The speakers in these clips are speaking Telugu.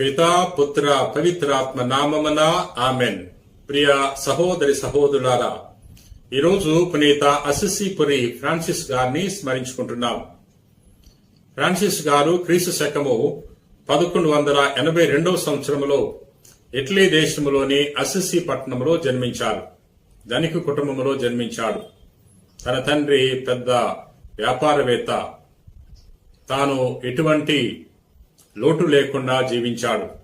పితా పుత్ర పవిత్రాత్మ నామమున ఆమెన్ ప్రియ సహోదరి సహోదరులారా ఈరోజు పునీత అసిసిపురి ఫ్రాన్సిస్ గారిని స్మరించుకుంటున్నాం ఫ్రాన్సిస్ గారు క్రీస్తు శకము పదకొండు వందల ఎనభై రెండవ సంవత్సరంలో ఇటలీ దేశంలోని అసిసి పట్టణంలో జన్మించారు ధనిక కుటుంబంలో జన్మించాడు. తన తండ్రి పెద్ద వ్యాపారవేత్త. తాను ఎటువంటి లోటు లేకుండా జీవించాడు.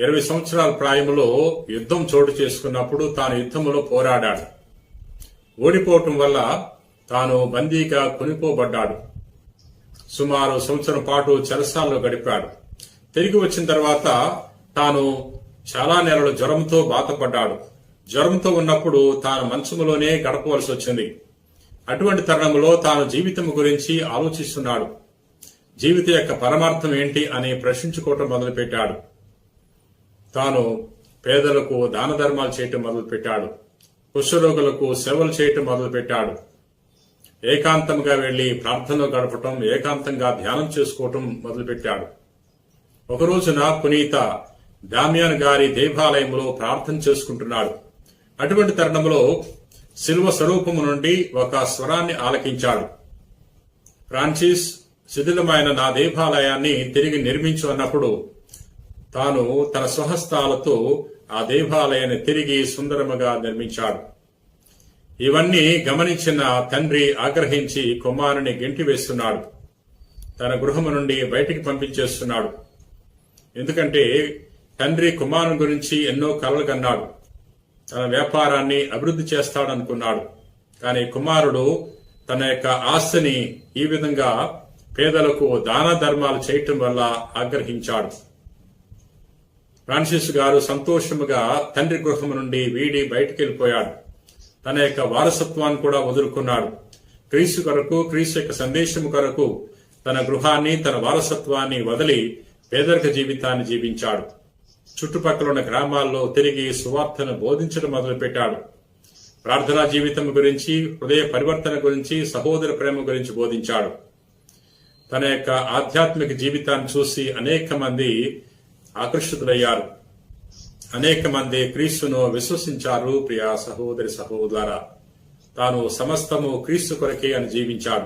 ఇరవై సంవత్సరాల ప్రాయంలో యుద్ధం చోటు చేసుకున్నప్పుడు తాను యుద్ధంలో పోరాడాడు. ఓడిపోవటం వల్ల తాను బందీగా కొనిపోబడ్డాడు. సుమారు సంవత్సరం పాటు చెరసాల్లో గడిపాడు. తిరిగి వచ్చిన తర్వాత తాను చాలా నెలలు జ్వరంతో బాధపడ్డాడు. జ్వరంతో ఉన్నప్పుడు తాను మంచములోనే గడపవలసి వచ్చింది. అటువంటి తరుణంలో తాను జీవితం గురించి ఆలోచిస్తున్నాడు. జీవిత యొక్క పరమార్థం ఏంటి అని ప్రశ్నించుకోవటం మొదలుపెట్టాడు. తాను పేదలకు దాన ధర్మాలు చేయటం మొదలుపెట్టాడు. కుష్ఠరోగులకు సేవలు చేయటం మొదలుపెట్టాడు. ఏకాంతంగా వెళ్ళి ప్రార్థనలో గడపటం ఏకాంతంగా ధ్యానం చేసుకోవటం మొదలుపెట్టాడు. ఒకరోజున పునీత దామ్యాన్ గారి దేవాలయంలో ప్రార్థన చేసుకుంటున్నాడు. అటువంటి తరుణంలో శిల్వ స్వరూపము నుండి ఒక స్వరాన్ని ఆలకించాడు. ఫ్రాన్సిస్ శిథిలమైన నా దేవాలయాన్ని తిరిగి నిర్మించు అన్నప్పుడు తాను తన స్వహస్తాలతో ఆ దేవాలయాన్ని తిరిగి సుందరముగా నిర్మించాడు. ఇవన్నీ గమనించిన తండ్రి ఆగ్రహించి కుమారుని గెంటి వేస్తున్నాడు. తన గృహము నుండి బయటికి పంపించేస్తున్నాడు. ఎందుకంటే తండ్రి కుమారుని గురించి ఎన్నో కలలు కన్నాడు. తన వ్యాపారాన్ని అభివృద్ధి చేస్తాడనుకున్నాడు. కానీ కుమారుడు తన యొక్క ఆస్తిని ఈ విధంగా పేదలకు దాన ధర్మాలు చేయటం వల్ల ఆగ్రహించాడు. ఫ్రాన్సిస్ గారు సంతోషముగా తండ్రి గృహం నుండి వీడి బయటికి వెళ్ళిపోయాడు తన యొక్క వారసత్వాన్ని కూడా వదులుకున్నాడు. క్రీస్తు కొరకు క్రీస్తు యొక్క సందేశము కొరకు తన గృహాన్ని తన వారసత్వాన్ని వదిలి పేదరిక జీవితాన్ని జీవించాడు. చుట్టుపక్కల ఉన్న గ్రామాల్లో తిరిగి సువార్తను బోధించడం మొదలుపెట్టాడు. ప్రార్థనా జీవితం గురించి హృదయ పరివర్తన గురించి సహోదర ప్రేమ గురించి బోధించాడు. తన యొక్క ఆధ్యాత్మిక జీవితాన్ని చూసి అనేక మంది ఆకర్షితులయ్యారు. అనేక మంది క్రీస్తును విశ్వసించారు ప్రియ సహోదరి సహోదర తాను సమస్తము క్రీస్తు కొరకే అని జీవించాడు.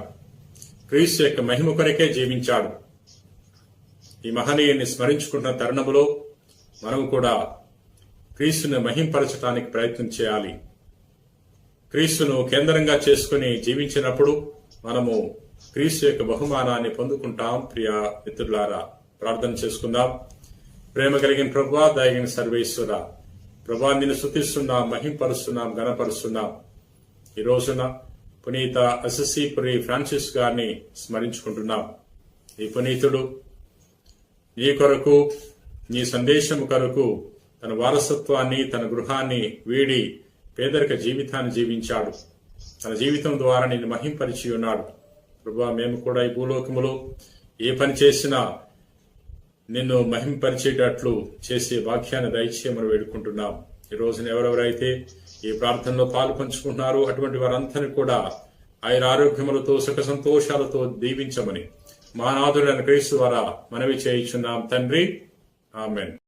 క్రీస్తు యొక్క మహిమ కొరకే జీవించాడు. ఈ మహనీయుని స్మరించుకున్న తరుణములో మనము కూడా క్రీస్తుని మహింపరచడానికి ప్రయత్నం చేయాలి. క్రీస్తును కేంద్రంగా చేసుకుని జీవించినప్పుడు మనము క్రీస్తు యొక్క బహుమానాన్ని పొందుకుంటాం. ప్రియ మిత్రులారా ప్రార్థన చేసుకుందాం. ప్రేమ కలిగిన ప్రభా దయగిన సర్వేశ్వర ప్రభా నిన్ను శృతిస్తున్నాం మహింపరుస్తున్నాం గణపరుస్తున్నాం ఈ రోజున పునీత అససిపురి ఫ్రాన్సిస్ గారిని స్మరించుకుంటున్నాం. ఈ పునీతుడు నీ కొరకు నీ సందేశం కొరకు తన వారసత్వాన్ని తన గృహాన్ని వీడి పేదరిక జీవితాన్ని జీవించాడు. తన జీవితం ద్వారా నిన్ను మహింపరిచి ఉన్నాడు. ప్రభా మేము కూడా ఈ భూలోకములో ఏ పని చేసినా నిన్ను మహింపరిచేటట్లు చేసే వాక్యాన్ని దయచేయమని వేడుకుంటున్నాం. ఈ రోజున ఎవరెవరైతే ఈ ప్రార్థనలో పాలు పంచుకుంటున్నారో అటువంటి వారందరినీ కూడా ఆయన ఆరోగ్యములతో సుఖ సంతోషాలతో దీవించమని మానాథుడైన క్రీస్తు ద్వారా మనవి చేయించున్నాం. తండ్రి ఆమెన్.